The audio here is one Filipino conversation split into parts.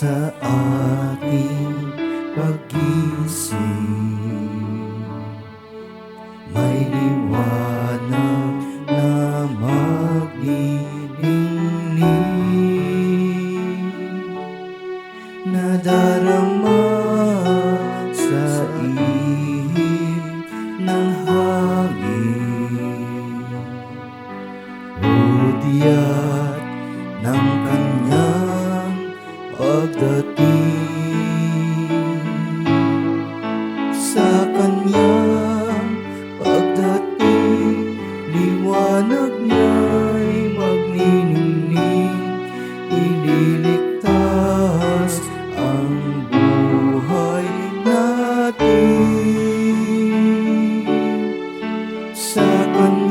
sa aking pagising May liwanag na magdidinig Nadarama sa ihip ng hangin. O oh, pagdating Sa kanyang pagdating. Liwanag niya'y magniningning Ililigtas ang buhay natin. Sa kanyang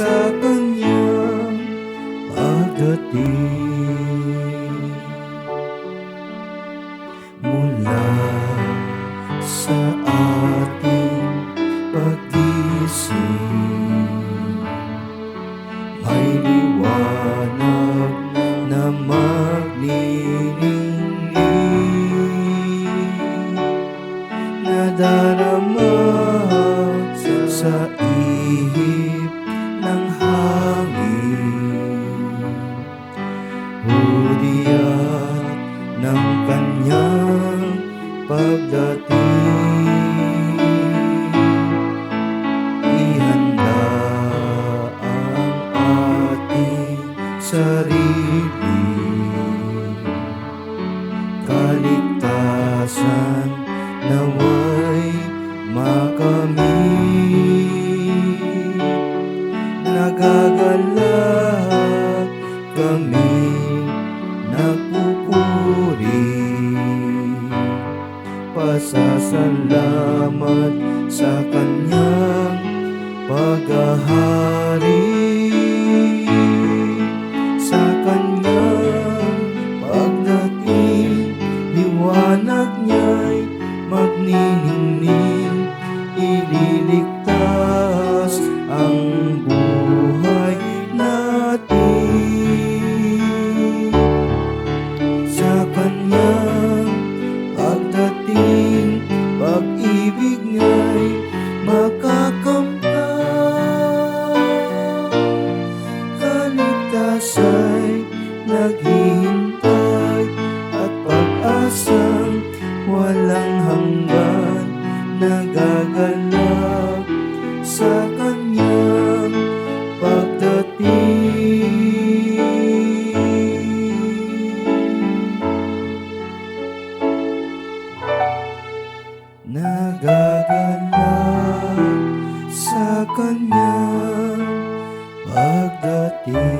sa kanyang pagdating. Mula sa ating pag-isip May liwanag na maglilingling Nadarama sa pagdating. Ihanda ang ating sarili. Kaligtasan naway makamit. Nagagalak kami pasasalamat sa kanyang paghahari. Sa kanyang pagdating liwanag niya'y magniningil. pasay naghihintay at pag-asang walang hanggan nagagalak sa kanyang pagdating. Nagagalak sa kanyang pagdating.